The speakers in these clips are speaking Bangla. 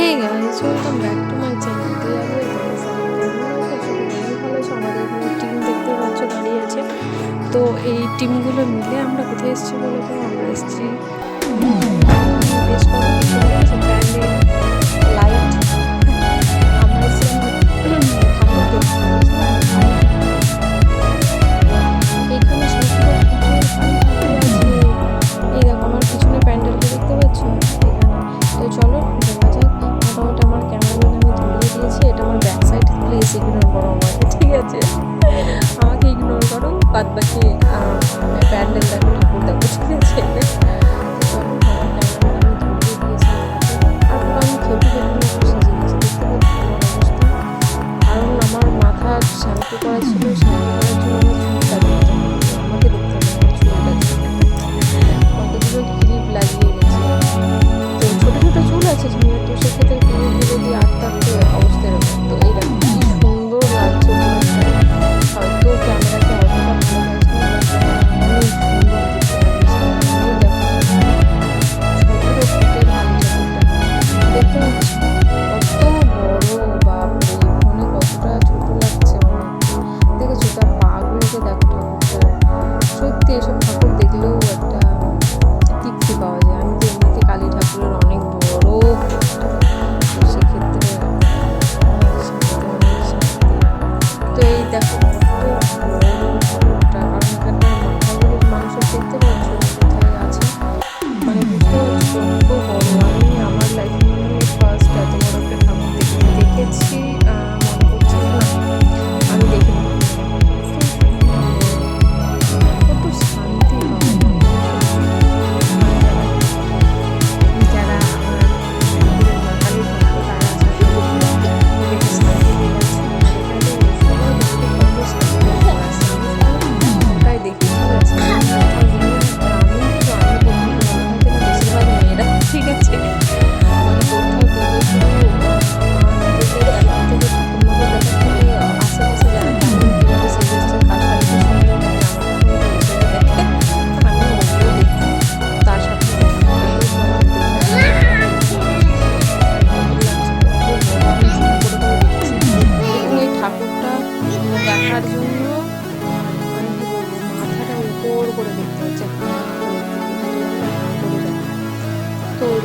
Hey guys welcome back to my channel আমাদের এখানে টিম দেখতে পাচ্ছ, দাঁড়িয়ে আছে। তো এই টিমগুলো মিলে আমরা কোথায় এসেছি বলে আমরা এসেছি আমাকে ইগনোর করো আমাকে ঠিক আছে? আমাকে ইগনোর করো বাদ বাকি মানে প্যান্ডেল দেখো ঠাকুর দেখো ঠিক আছে? কারণ আমার মাথা শান্তি করা ছিল, শান্তি করার জন্য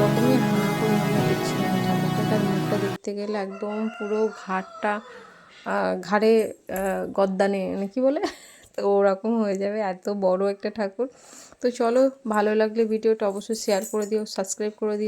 রকমই হা করে আমরা মুখটা দেখতে গেলে একদম পুরো ঘাটটা ঘাড়ে গদ্দানে মানে কী বলে? তো ওরকম হয়ে যাবে, এত বড় একটা ঠাকুর। তো চলো, ভালো লাগলে ভিডিওটা অবশ্যই শেয়ার করে দিও সাবস্ক্রাইব করে দিও।